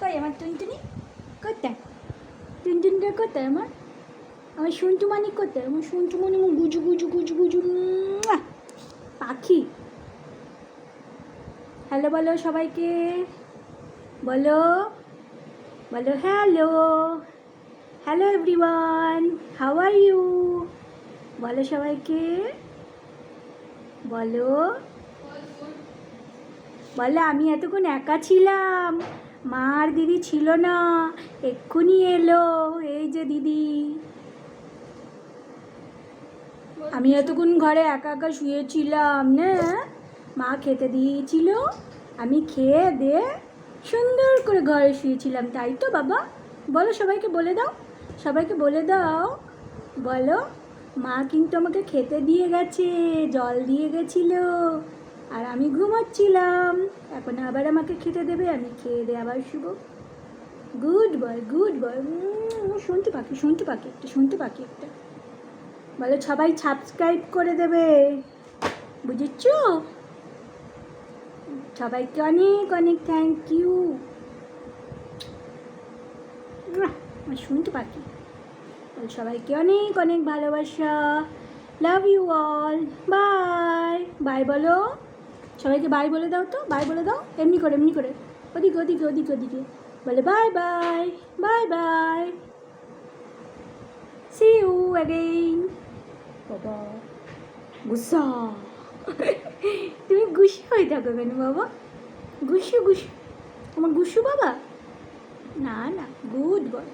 কই আমার টুনটুনি? কোথায় টুনটুনিটা কোথায় আমার? আমার সন্টুমানি কোথায় আমার সন্টুমানি গুজু গুজু গুজু গুজু। পাখি। হ্যালো, বলো সবাইকে। বলো বলো hello. Hello everyone, how are you? বলো সবাইকে। বলো। বলো, আমি এতক্ষণ একা ছিলাম। মা আর দিদি ছিল না, এক্ষুনি এলো, এই যে দিদি। আমি এতক্ষণ ঘরে একা একা শুয়েছিলাম, না। মা খেতে দিয়েছিল, আমি খেয়ে দিয়ে সুন্দর করে ঘরে শুয়েছিলাম, তাই তো বাবা? বলো সবাইকে বলে দাও, সবাইকে বলে দাও। বলো, মা কিন্তু আমাকে খেতে দিয়ে গেছে, জল দিয়ে গেছিল। আর আমি ঘুমাচ্ছিলাম। এখন আবার আমাকে খেতে দেবে, আমি খেয়ে দিয়ে আবার শুভ গুড বয় গুড বয়। শুনতে পাখি শুনতে পাখি একটা, শুনতে পাখি একটা। বলো সবাই সাবস্ক্রাইব করে দেবে। বুঝেছ? সবাইকে অনেক অনেক থ্যাংক ইউ শুনতে পাখি। বলে সবাইকে অনেক অনেক ভালোবাসা। Love you all bye bye বলো। সবাইকে বাই বলে দাও তো? বাই বলে দাও? এমনি করে এমনি করে। ওদিকে ওদিকে ওদিকে ওদিকে। বলে bye bye bye bye see you again বাবা, গুসা। তুমি গুসি হয়ে থাকো কেন বাবা? গুসু গুসু। আমার গুসু বাবা? না না গুড বয়